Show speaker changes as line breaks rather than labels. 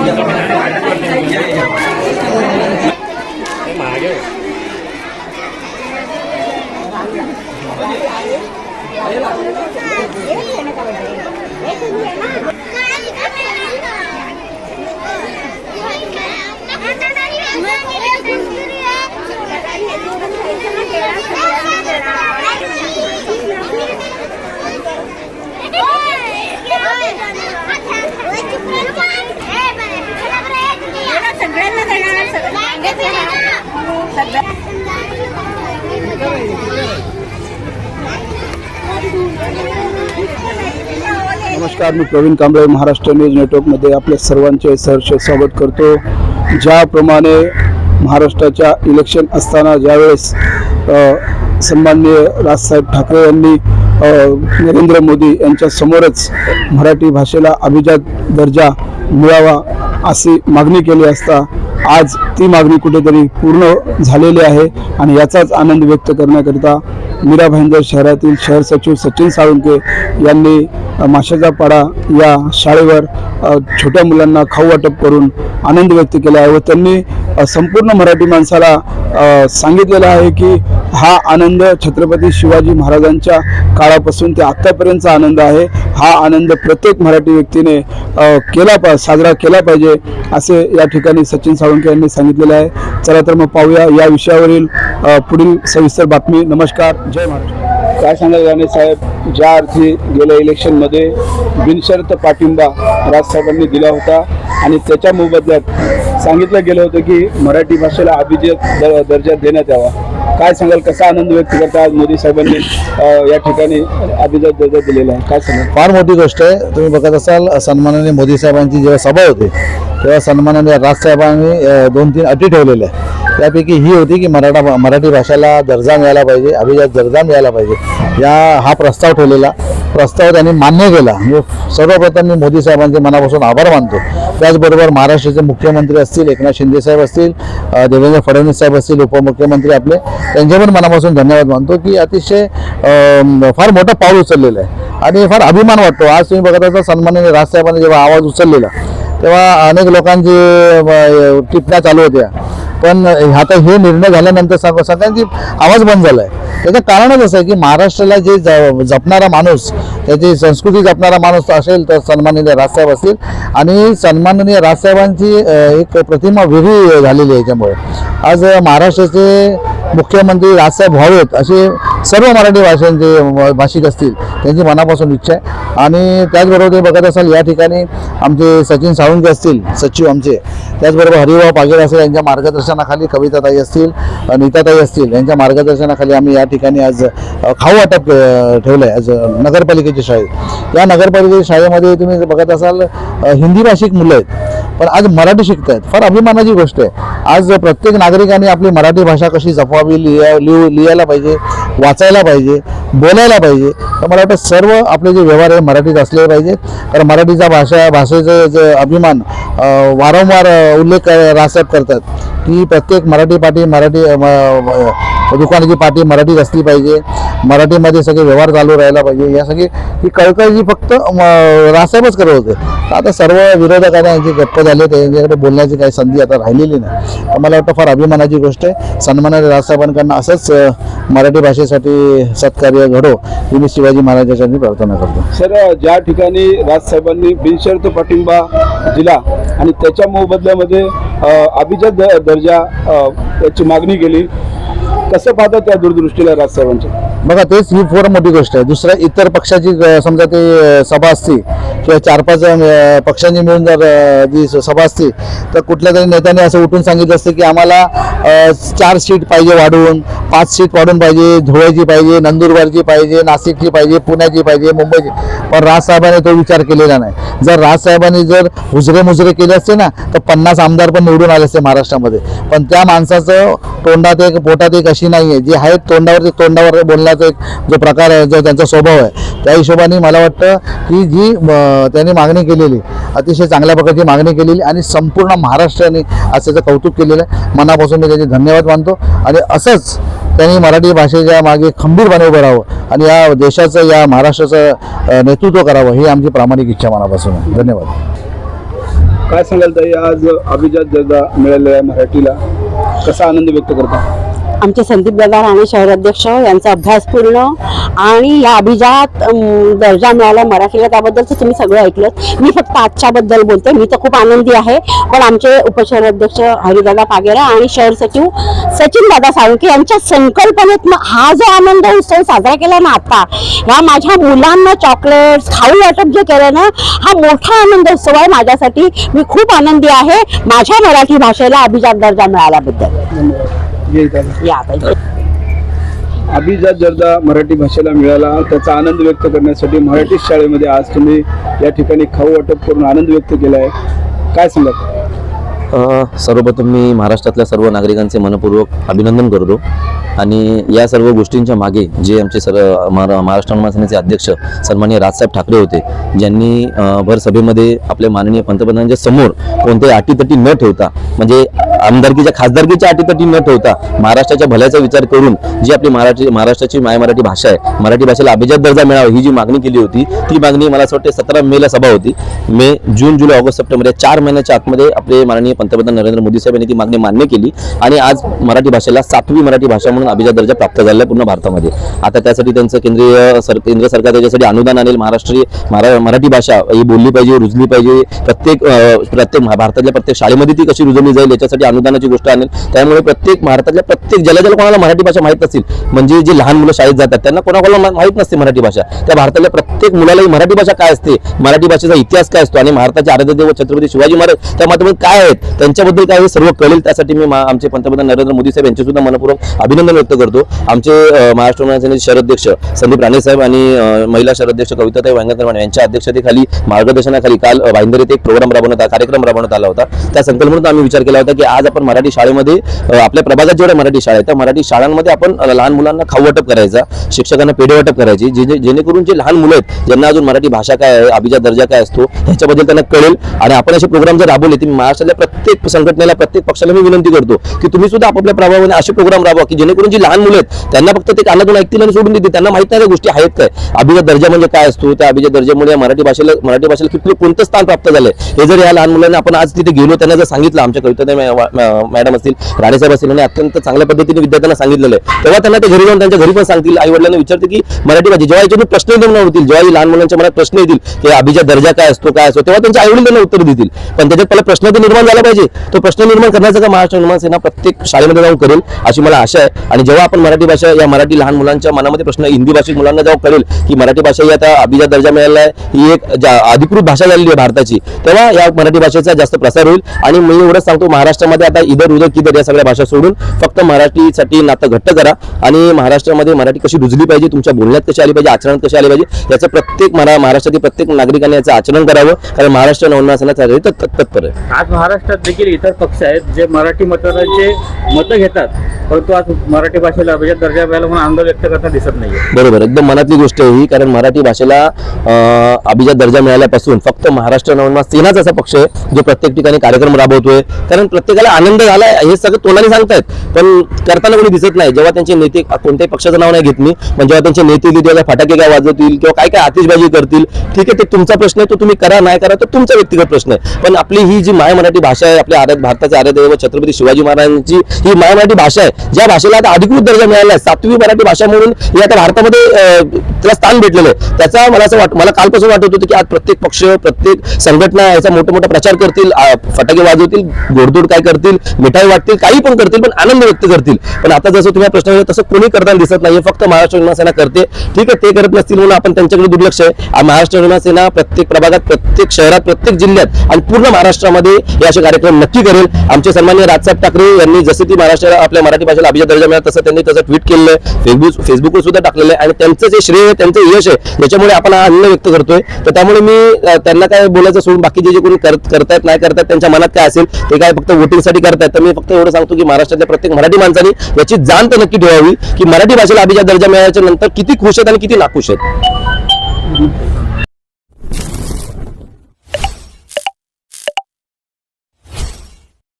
त्याच्या पुढे लागणार आहे ते
सगळ्यांना देणार सगळ्या
नमस्कार मी प्रवीण कांबळे महाराष्ट्र न्यूज नेटवर्कमध्ये आपल्या सर्वांचे सहर्ष स्वागत करतो. ज्याप्रमाणे महाराष्ट्राच्या इलेक्शन असताना ज्यावेळेस सन्माननीय राजसाहेब ठाकरे यांनी नरेंद्र मोदी यांच्यासमोरच मराठी भाषेला अभिजात दर्जा मिळावा अशी मागणी केली असता आज ती मागणी कुठेतरी पूर्ण झालेली आहे आणि याचाच आनंद व्यक्त करण्याकरिता मीरा भाईंदर शहरातील शहर सचिव सचिन साळुंके यांनी माशाचा पाडा या शाळेवर छोट्या मुलांना खाऊ वाटप करून आनंद व्यक्त केला आहे व त्यांनी संपूर्ण मराठी माणसाला सांगितलेलं आहे की हा आनंद छत्रपती शिवाजी महाराजांच्या काळापासून ते आत्तापर्यंतचा आनंद आहे. हा आनंद प्रत्येक मराठी व्यक्तीने केला पा साजरा केला पाहिजे असे या ठिकाणी सचिन साळुंके यांनी सांगितलेले आहे. चला तर मग पाहूया या विषयावरील पुढील सविस्तर बातमी. नमस्कार. जय महाराष्ट्र. काय सांगाल गाणे साहेब? ज्या अर्थी गेल्या इलेक्शनमध्ये बिनशर्त पाठिंबा राजसाहेबांनी दिला होता. आणि त्याच्या मोबदल्यात सांगितलं गेलं होतं की मराठी भाषेला अभिजात द- दर्जा देण्यात यावा. काय सांगाल? कसा आनंद व्यक्त करता आज मोदी साहेबांनी या ठिकाणी अभिजात दर्जा दिलेला आहे? काय सांगाल?
फार मोठी गोष्ट आहे. तुम्ही बघत असाल सन्मानाने मोदी साहेबांची जेव्हा सभा होती तेव्हा सन्मानाने राजसाहेबांनी दोन तीन अटी ठेवलेल्या त्यापैकी ही होती की मराठा मराठी भाषेला दर्जा मिळायला पाहिजे अभिजात दर्जा मिळाला पाहिजे. या हा प्रस्ताव ठेवलेला. प्रस्ताव त्यांनी मान्य केला. म्हणजे सर्वप्रथम मी मोदी साहेबांचे मनापासून आभार मानतो. त्याचबरोबर महाराष्ट्राचे मुख्यमंत्री असतील एकनाथ शिंदे साहेब असतील देवेंद्र फडणवीस साहेब असतील उपमुख्यमंत्री आपले त्यांचे पण मनापासून धन्यवाद मानतो की अतिशय फार मोठं पाऊल उचललेलं आहे. आणि फार अभिमान वाटतो. आज तुम्ही बघत असाल सन्माननीय राजसाहेबांनी जेव्हा आवाज उचललेला तेव्हा अनेक लोकांची टिपण्या चालू होत्या. पण आता हे निर्णय झाल्यानंतर सग- सगळ्यांची आवाज बंद झाला आहे त्याचं कारणच असं आहे की महाराष्ट्राला जे ज- जपणारा माणूस त्याची संस्कृती जपणारा माणूस असेल तर सन्माननीय राजसाहेब असतील. आणि सन्माननीय राजसाहेबांची एक प्रतिमा वेगळी झालेली आहे याच्यामुळे. आज महाराष्ट्राचे मुख्यमंत्री राजसाहेब व्हावेत असे सर्व मराठी भाषांचे भाषिक असतील त्यांची मनापासून इच्छा आहे. आणि त्याचबरोबर ते बघत असाल या ठिकाणी आमचे सचिन साळुंके असतील सचिव आमचे. त्याचबरोबर हरिभाऊ पागेल असेल यांच्या मार्गदर्शनाखाली कविताताई असतील नीताताई असतील यांच्या मार्गदर्शनाखाली आम्ही या ठिकाणी आज खाऊ वाटप ठेवलं आहे आज नगरपालिकेची नगरपालिकेच्या शाळेत या नगरपालिकेच्या शाळेमध्ये तुम्ही बघत असाल हिंदी भाषिक मुलं आहेत. पण आज मराठी शिकत आहेत. फार अभिमानाची गोष्ट आहे. आज प्रत्येक नागरिकाने आपली मराठी भाषा कशी जपवावी लिहा लिहू लिहायला पाहिजे वाचायला पाहिजे बोलायला पाहिजे तर मला वाटतं सर्व आपले जे व्यवहार आहे मराठीत असले पाहिजेत कारण मराठीचा भाषा भाषेचं जे अभिमान वारंवार उल्लेख रासाहेब करतात. की प्रत्येक मराठी पाठी मराठी दुकानाची पाठी मराठीत असली पाहिजे. मराठीमध्ये सगळे व्यवहार चालू राहायला पाहिजे. या सगळी ही कळकळी फक्त म, राजसाहेबच करत होते. आता सर्व विरोधकांना यांची गप्प झाले त्यांच्याकडे बोलण्याची काही संधी आता राहिलेली नाही. तर मला वाटतं फार अभिमानाची गोष्ट आहे. सन्मानाने रासाहेबांकडनं असंच मराठी भाषेसाठी सत्कार्य घडो. ही मी शिवाजी महाराजांसाठी प्रार्थना करतो.
सर ज्या ठिकाणी राजसाहेबांनी बिनशर्त पाठिंबा दिला आणि त्याच्या मोबदल्यामध्ये अभिजात द- दर्जा याची मागणी केली कसं पाहता त्या दूरदृष्टीला राजसाहेबांच्या
बघा तेच ही फार मोठी गोष्ट आहे. दुसऱ्या इतर पक्षाची समजा ते सभा असती किंवा चार पाच पक्षांनी मिळून जर जी स- सभा असती तर कुठल्या तरी नेत्याने असं उठून सांगितलं असतं की आम्हाला चार सीट पाहिजे वाढवून पाच सीट वाढून पाहिजे धुळ्याची पाहिजे नंदुरबारची पाहिजे नाशिकची पाहिजे पुण्याची पाहिजे मुंबईची. पण राजसाहेबांनी तो विचार केलेला नाही. जर राजसाहेबांनी जर हुजरे मुजरे केले असते ना तर पन्नास आमदार पण निवडून आले असते महाराष्ट्रामध्ये. पण त्या माणसाचं तोंडात एक पोटात एक अशी नाही आहे जी आहे तोंडावर ते तोंडावर बोलण्याचा एक जो प्रकार आहे जो त्यांचा स्वभाव आहे त्या हिशोबाने मला वाटतं की जी त्यांनी मागणी केलेली. अतिशय चांगल्या प्रकारची मागणी केलेली आणि संपूर्ण महाराष्ट्राने आज त्याचं कौतुक केलेलं आहे. मनापासून मी त्याचे धन्यवाद मानतो. आणि असंच त्यांनी मराठी भाषेच्या मागे खंबीरपणे उभं राहावं आणि या देशाचं या महाराष्ट्राचं नेतृत्व करावं ही आमची प्रामाणिक इच्छा मनापासून आहे. धन्यवाद.
काय सांगाल ताई? आज अभिजात दर्जा मिळालेला आहे मराठीला. कसा आनंद व्यक्त करता?
आमचे संदीप दादा राणे शहराध्यक्ष यांचा अभ्यासपूर्ण आणि या अभिजात दर्जा मिळाला मराठीला त्याबद्दलचं तुम्ही सगळं ऐकलं मी फक्त आजच्याबद्दल बोलते. मी तर खूप आनंदी आहे. पण आमचे उपशहराध्यक्ष हरिदादा पागेरा आणि शहर सचिव सचिन दादा साळुंके यांच्या संकल्पनेतनं हा जो आनंद उत्सव साजरा केला ना आता ह्या माझ्या मुलांना चॉकलेट्स खाऊ वाटप जे केलं ना हा मोठा आनंद उत्सव आहे माझ्यासाठी. मी खूप आनंदी आहे. माझ्या मराठी भाषेला अभिजात दर्जा मिळाल्याबद्दल.
धन्यवाद
या
अभिजात दर्जा मराठी भाषेला मिळाला. त्याचा आनंद व्यक्त करण्यासाठी मराठी शाळेमध्ये आज तुम्ही या ठिकाणी खाऊ वाटप करून आनंद व्यक्त केला आहे काय सांगत
सर्वप्रथम मी महाराष्ट्रातल्या सर्व नागरिकांचे मनपूर्वक अभिनंदन करतो. आणि या सर्व गोष्टींच्या मागे जे आमचे सर महारा- महाराष्ट्र अध्यक्ष सन्माननीय राजसाहेब ठाकरे होते ज्यांनी भर सभेमध्ये आपल्या माननीय पंतप्रधानांच्या समोर कोणत्याही अटीतटी न ठेवता म्हणजे आमदारकीच्या खासदारकीच्या अटीतटी न ठेवता महाराष्ट्राच्या भल्याचा विचार करून जी आपली मराठी महाराष्ट्राची माय मराठी भाषा आहे मराठी भाषेला अभिजात दर्जा मिळावा ही जी मागणी केली होती ती मागणी मला असं वाटते सतरा मेला सभा होती. मे जून जुलै ऑगस्ट सप्टेंबर या चार महिन्याच्या आतमध्ये आपले माननीय पंतप्रधान नरेंद्र मोदी साहेब यांनी ती मागणी मान्य केली आणि आज मराठी भाषेला सातवी मराठी भाषा म्हणून अभिजात दर्जा प्राप्त झाला आहे पूर्ण भारतामध्ये. आता त्यासाठी त्यांचं केंद्रीय सर केंद्र सरकार त्याच्यासाठी अनुदान आणेल. महाराष्ट्रीय मरा मराठी भाषा ही बोलली पाहिजे रुजली पाहिजे. प्रत्येक प्रत्येक महा- भारतातल्या प्रत्येक शाळेमध्ये ती कशी रुजवली जाईल याच्यासाठी अनुदानाची गोष्ट आणेल. त्यामुळे प्रत्येक भारतातल्या प्रत्येक ज्याला ज्याला कोणाला मराठी भाषा माहीत नसेल म्हणजे जे लहान मुलं शाळेत जातात त्यांना कोणाकोणाला माहीत नसते मराठी भाषा. त्या भारतातल्या प्रत्येक मुलाला ही मराठी भाषा काय असते? मराठी भाषेचा इतिहास काय असतो? आणि भारताचे आराध्य देव छत्रपती शिवाजी महाराज त्या माध्यमात काय आहेत? त्यांच्याबद्दल काय हे सर्व कळेल त्यासाठी मी मा- आमचे पंतप्रधान नरेंद्र मोदी साहेब यांचे सुद्धा मनपूर्वक अभिनंदन व्यक्त करतो. आमचे महाराष्ट्र नवमा शहराध्यक्ष संदीप राणे साहेब आणि महिला शहराध्यक्ष कविताताई वांगकर यांच्या अध्यक्षतेखाली मार्गदर्शनाखाली काल भाईंदर येथे एक प्रोग्राम राबवण्यात कार्यक्रम राबवण्यात आला होता. त्या संकल्पनेतून आम्ही विचार केला होता की आज आपण मराठी शाळेमध्ये आपल्या प्रभागात जेवढ्या मराठी शाळा आहेत त्या मराठी शाळांमध्ये आपण लहान मुलांना खाऊ वाटप करायचा शिक्षकांना पेढे वाटप करायची जे जेणेकरून जे लहान मुलं आहेत ज्यांना अजून मराठी भाषा काय आहे अभिजात दर्जा काय असतो ह्याच्याबद्दल त्यांना कळेल. आणि आपण असे प्रोग्राम जर राबवले तर महाराष्ट्रातल्या प्रत्येक संघटनेला प्रत्येक पक्षाला मी विनंती करतो की तुम्ही सुद्धा आपापल्या प्रभावाने असे प्रोग्राम राबवा की जेणेकरून जी लहान मुलं आहेत त्यांना फक्त ते कानातून ऐकतील आणि सोडून देतील. त्यांना माहीत नाही त्या गोष्टी आहेत काय. अभिजात दर्जा म्हणजे काय असतो? त्या अभिजात दर्जामुळे या मराठी भाषेला मराठी भाषेला किती कोणतं स्थान प्राप्त झालंय? हे जर या लहान मुलांना आपण आज तिथे गेलो त्यांना जर सांगितलं आमच्या कविता मॅडम असतील राणेसाहेब असतील आणि अत्यंत चांगल्या पद्धतीने विद्यार्थ्यांना सांगितलेलं आहे तेव्हा त्यांना ते घरी जाऊन त्यांच्या घरी पण सांगतील. आई वडिलांना विचारते की मराठी भाषा जेव्हा याच्यातून प्रश्न निर्माण होतील जेव्हा लहान मुलांच्या मनात प्रश्न येतील की अभिजात दर्जा काय असतो काय असतो तेव्हा त्यांच्या आई वडील त्यांना उत्तर देतील. पण त्याच्यात पहिला प्रश्न तर निर्माण झाला पाहिजे. तो प्रश्न निर्माण करण्याचं का महाराष्ट्र निर्माण सेना प्रत्येक शाळेमध्ये जाऊन करेल अशी मला आशा आहे. आणि जेव्हा आपण मराठी भाषा या मराठी लहान मुलांच्या मनामध्ये प्रश्न हिंदी भाषिक मुलांना जेव्हा कळेल की मराठी भाषा ही आता अभिजात दर्जा मिळाला आहे ही एक अधिकृत भाषा झालेली आहे भारताची तेव्हा या मराठी भाषेचा जास्त प्रसार होईल. आणि मी एवढंच सांगतो महाराष्ट्रामध्ये आता इधर उधर किधर या सगळ्या भाषा सोडून फक्त मराठीसाठी नातं घट्ट करा. आणि महाराष्ट्रामध्ये मराठी कशी रुजली पाहिजे तुमच्या बोलण्यात कशी आली पाहिजे आचरणात कशी आली पाहिजे याचं प्रत्येक महाराष्ट्रातील प्रत्येक नागरिकाने याचं आचरण करावं. कारण महाराष्ट्र नवनासनाचा तत् तत्पर आहे.
आज महाराष्ट्रात देखील इतर पक्ष आहेत जे मराठी मतदारांचे मतं घेतात परंतु आज मराठी भाषेला अभिजात दर्जा मिळाला म्हणून आनंद व्यक्त करताना दिसत नाही
बरोबर एकदम मनातली गोष्ट आहे ही कारण मराठी भाषेला अभिजात दर्जा मिळाल्यापासून फक्त महाराष्ट्र नवनिर्माण सेनाच असा पक्ष आहे जो प्रत्येक ठिकाणी कार्यक्रम राबवतोय. कारण प्रत्येकाला आनंद झालाय हे सगळं तोंडाने सांगतायत. पण करताना कोणी दिसत नाही जेव्हा त्यांचे नेते कोणत्याही पक्षाचं नाव नाही घेत मी पण जेव्हा त्यांचे नेते येतील तेव्हा फटाके काय वाजवतील किंवा काय काय आतिषबाजी करतील ठीक आहे ते तुमचा प्रश्न आहे तो तुम्ही करा नाही करा तो तुमचा व्यक्तिगत प्रश्न आहे. पण आपली ही जी माय मराठी भाषा आहे आपल्या आर्य भारताचे आराध्य छत्रपती शिवाजी महाराजांची ही मराठी भाषा आहे ज्या भाषेला आता अधिकृत दर्जा मिळाला आहे. सातवी मराठी भाषा म्हणून ही आता भारतामध्ये त्याला स्थान भेटलेलं आहे. त्याचा मला असं वाट मला कालपासून वाटत होतं की आज प्रत्येक पक्ष प्रत्येक संघटना याचा मोठा मोठा प्रचार करतील फटाके वाजवतील गोडधोड काय करतील मिठाई वाटतील काही पण करतील पण आनंद व्यक्त करतील. पण आता जसं तुम्ही प्रश्न तसं कोणी करताना दिसत नाही फक्त महाराष्ट्र विमा करते. ठीक आहे ते करत नसतील म्हणून आपण त्यांच्याकडे दुर्लक्ष आहे. महाराष्ट्र विमा प्रत्येक प्रभागात प्रत्येक शहरात प्रत्येक जिल्ह्यात आणि पूर्ण महाराष्ट्रामध्ये या अशा कार्यक्रम नक्की करेल. आमचे सन्मान्य राजसाहेब ठाकरे यांनी जसं की महाराष्ट्राला आपल्या मराठी भाषेला अभिजात दर्जा मिळाला तसं त्यांनी त्याचं ट्विट केलेलं आहे. फेसबुक फेसबुकवर सुद्धा टाकलेलं आहे. आणि त्यांचं जे श्रेय आहे त्यांचं यश आहे त्याच्यामुळे आपण हा आनंद व्यक्त करतोय. तर त्यामुळे मी त्यांना काय बोलायचं सोडून बाकीचे जे कोणी करतायत नाही करतायत त्यांच्या मनात काय असेल ते काय फक्त वोटिंगसाठी करतायत. तर मी फक्त एवढं सांगतो की महाराष्ट्रातल्या प्रत्येक मराठी माणसाने याची जाण तर नक्की ठेवावी की मराठी भाषेला अभिजात दर्जा मिळाल्याच्या नंतर किती खुश आहेत आणि किती नाखुश आहेत.